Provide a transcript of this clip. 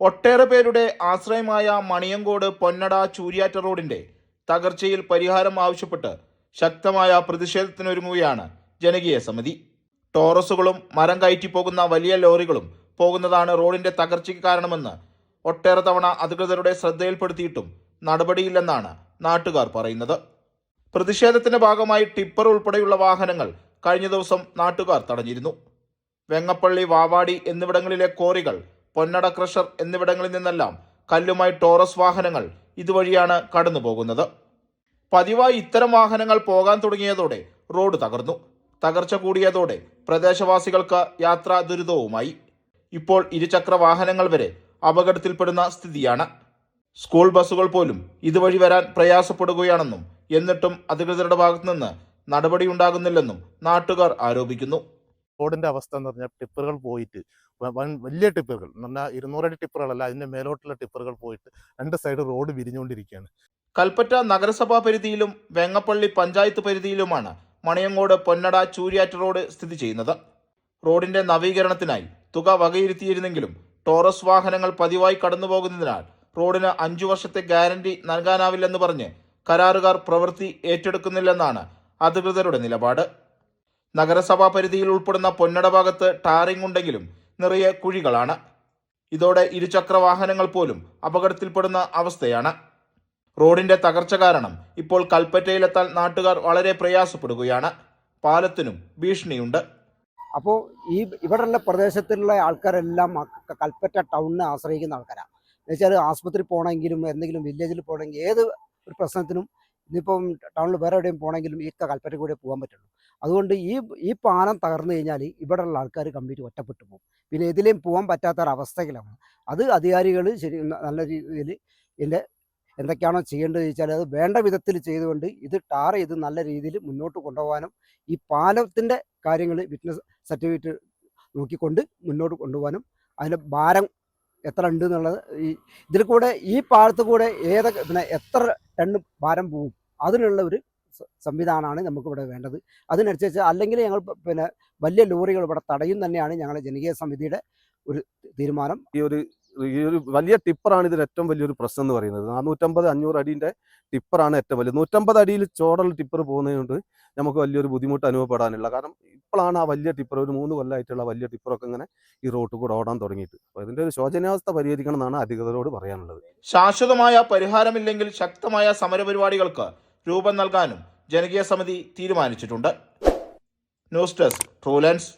ഒട്ടേറെ പേരുടെ ആശ്രയമായ മണിയങ്കോട് പൊന്നട ചൂരിയാറ്റ റോഡിന്റെ തകർച്ചയിൽ പരിഹാരം ആവശ്യപ്പെട്ട് ശക്തമായ പ്രതിഷേധത്തിനൊരുങ്ങുകയാണ് ജനകീയ സമിതി. ടോറസുകളും മരം കയറ്റി പോകുന്ന വലിയ ലോറികളും പോകുന്നതാണ് റോഡിന്റെ തകർച്ചയ്ക്ക് കാരണമെന്ന് ഒട്ടേറെ തവണ അധികൃതരുടെ ശ്രദ്ധയിൽപ്പെടുത്തിയിട്ടും നടപടിയില്ലെന്നാണ് നാട്ടുകാർ പറയുന്നത്. പ്രതിഷേധത്തിന്റെ ഭാഗമായി ടിപ്പർ ഉൾപ്പെടെയുള്ള വാഹനങ്ങൾ കഴിഞ്ഞ ദിവസം നാട്ടുകാർ തടഞ്ഞിരുന്നു. വെങ്ങപ്പള്ളി വാവാടി എന്നിവിടങ്ങളിലെ കോറികൾ പൊന്നട ക്രഷർ എന്നിവിടങ്ങളിൽ നിന്നെല്ലാം കല്ലുമായി ടോറസ് വാഹനങ്ങൾ ഇതുവഴിയാണ് കടന്നു പോകുന്നത് പതിവായി ഇത്തരം വാഹനങ്ങൾ പോകാൻ തുടങ്ങിയതോടെ റോഡ് തകർന്നു. തകർച്ച കൂടിയതോടെ പ്രദേശവാസികൾക്ക് യാത്രാ ദുരിതവുമായി. ഇപ്പോൾ ഇരുചക്ര വാഹനങ്ങൾ വരെ അപകടത്തിൽപ്പെടുന്ന സ്ഥിതിയാണ്. സ്കൂൾ ബസ്സുകൾ പോലും ഇതുവഴി വരാൻ പ്രയാസപ്പെടുകയാണെന്നും എന്നിട്ടും അധികൃതരുടെ ഭാഗത്തുനിന്ന് നടപടിയുണ്ടാകുന്നില്ലെന്നും നാട്ടുകാർ ആരോപിക്കുന്നു. റോഡിന്റെ അവസ്ഥ എന്ന് പറഞ്ഞാൽ ടിപ്പറുകൾ പോയിട്ട് വലിയ ടിപ്പറുകൾ എന്ന് പറഞ്ഞാൽ ഇരുന്നൂറടി ടിപ്പറുകളല്ല അതിന്റെ മേലോട്ടുള്ള ടിപ്പറുകൾ പോയിട്ട് രണ്ട് സൈഡ് റോഡ് വിരിഞ്ഞുകൊണ്ടിരിക്കുകയാണ്. കൽപ്പറ്റ നഗരസഭാ പരിധിയിലും വെങ്ങപ്പള്ളി പഞ്ചായത്ത് പരിധിയിലുമാണ് മണിയങ്ങോട് പൊന്നട ചൂരിയാറ്റ് റോഡ് സ്ഥിതി ചെയ്യുന്നത്. റോഡിന്റെ നവീകരണത്തിനായി തുക വകയിരുത്തിയിരുന്നെങ്കിലും ടോറസ് വാഹനങ്ങൾ പതിവായി കടന്നുപോകുന്നതിനാൽ റോഡിന് അഞ്ചു വർഷത്തെ ഗ്യാരണ്ടി നൽകാനാവില്ലെന്ന് പറഞ്ഞ് കരാറുകാർ പ്രവൃത്തി ഏറ്റെടുക്കുന്നില്ലെന്നാണ് അധികൃതരുടെ നിലപാട്. നഗരസഭാ പരിധിയിൽ ഉൾപ്പെടുന്ന പൊന്നട ഭാഗത്ത് ടാറിംഗ് ഉണ്ടെങ്കിലും നിറയെ കുഴികളാണ്. ഇതോടെ ഇരുചക്ര വാഹനങ്ങൾ പോലും അപകടത്തിൽപ്പെടുന്ന അവസ്ഥയാണ്. റോഡിന്റെ തകർച്ച കാരണം ഇപ്പോൾ കൽപ്പറ്റയിലെത്താൻ നാട്ടുകാർ വളരെ പ്രയാസപ്പെടുകയാണ്. പാലത്തിനും ഭീഷണിയുണ്ട്. അപ്പോൾ ഈ ഇവിടെയുള്ള പ്രദേശത്തുള്ള ആൾക്കാരെല്ലാം കൽപ്പറ്റ ടൗണിനെ ആശ്രയിക്കുന്ന ആൾക്കാരാണ് എന്നുവെച്ചാൽ ആശുപത്രി പോകണമെങ്കിലും എന്തെങ്കിലും വില്ലേജിൽ പോകണമെങ്കിൽ ഏത് ഒരു പ്രശ്നത്തിനും ഇന്നിപ്പം ടൗണിൽ വേറെ എവിടെയും പോകണമെങ്കിലും ഈ കൽപ്പറ്റ കൂടെ പോകാൻ പറ്റുള്ളൂ. അതുകൊണ്ട് ഈ ഈ പാലം തകർന്നു കഴിഞ്ഞാൽ ഇവിടെയുള്ള ആൾക്കാർ കംപ്ലീറ്റ് ഒറ്റപ്പെട്ടു പോകും. പിന്നെ ഇതിലേയും പോകാൻ പറ്റാത്തൊരവസ്ഥയിലാണ്. അത് അധികാരികൾ ശരി നല്ല രീതിയിൽ ഇതിന്റെ എന്തൊക്കെയാണോ ചെയ്യേണ്ടത് ചോദിച്ചാൽ അത് വേണ്ട വിധത്തിൽ ചെയ്തുകൊണ്ട് ഇത് ടാർ ചെയ്ത് നല്ല രീതിയിൽ മുന്നോട്ട് കൊണ്ടുപോകാനും ഈ പാലത്തിന്റെ കാര്യങ്ങൾ വിറ്റ്നസ് സർട്ടിഫിക്കറ്റ് നോക്കിക്കൊണ്ട് മുന്നോട്ട് കൊണ്ടുപോകാനും അതിന്റെ ഭാരം എത്ര ഉണ്ട് എന്നുള്ളത് ഈ ഇതിൽ കൂടെ ഈ പാടത്ത് കൂടെ ഏതൊക്കെ പിന്നെ എത്ര ടണ്ണ് ഭാരം പോവും? അതിനുള്ള ഒരു സംവിധാനമാണ് നമുക്കിവിടെ വേണ്ടത്. അതിനനുസരിച്ച് അല്ലെങ്കിൽ ഞങ്ങൾ പിന്നെ വലിയ ലോറികൾ ഇവിടെ തടയും തന്നെയാണ് ഞങ്ങളുടെ ജനകീയ സമിതിയുടെ ഒരു തീരുമാനം. ഈ ഒരു ഈ ഒരു വലിയ ടിപ്പറാണ് ഇതിൽ ഏറ്റവും വലിയൊരു പ്രശ്നം എന്ന് പറയുന്നത്. നാനൂറ്റമ്പത് അഞ്ഞൂറ് അടീന്റെ ടിപ്പറാണ് ഏറ്റവും വലിയ. നൂറ്റമ്പത് അടിയിൽ ചോടൽ ടിപ്പർ പോകുന്നതുകൊണ്ട് നമുക്ക് വലിയൊരു ബുദ്ധിമുട്ട് അനുഭവപ്പെടാനുള്ള കാരണം ഇപ്പോഴാണ് ആ വലിയ ടിപ്പർ ഒരു മൂന്ന് കൊല്ലമായിട്ടുള്ള വലിയ ടിപ്പറൊക്കെ ഇങ്ങനെ ഈ റോട്ടിൽ കൂടെ ഓടാൻ തുടങ്ങിയിട്ട്. അപ്പോൾ ഇതിന്റെ ഒരു ശോചനാവസ്ഥ പരിഹരിക്കണം എന്നാണ് അധികൃതരോട് പറയാനുള്ളത്. ശാശ്വതമായ പരിഹാരമില്ലെങ്കിൽ ശക്തമായ സമരപരിപാടികൾക്ക് രൂപം നൽകാനും ജനകീയ സമിതി തീരുമാനിച്ചിട്ടുണ്ട്. News desk ട്രൂലൻസ്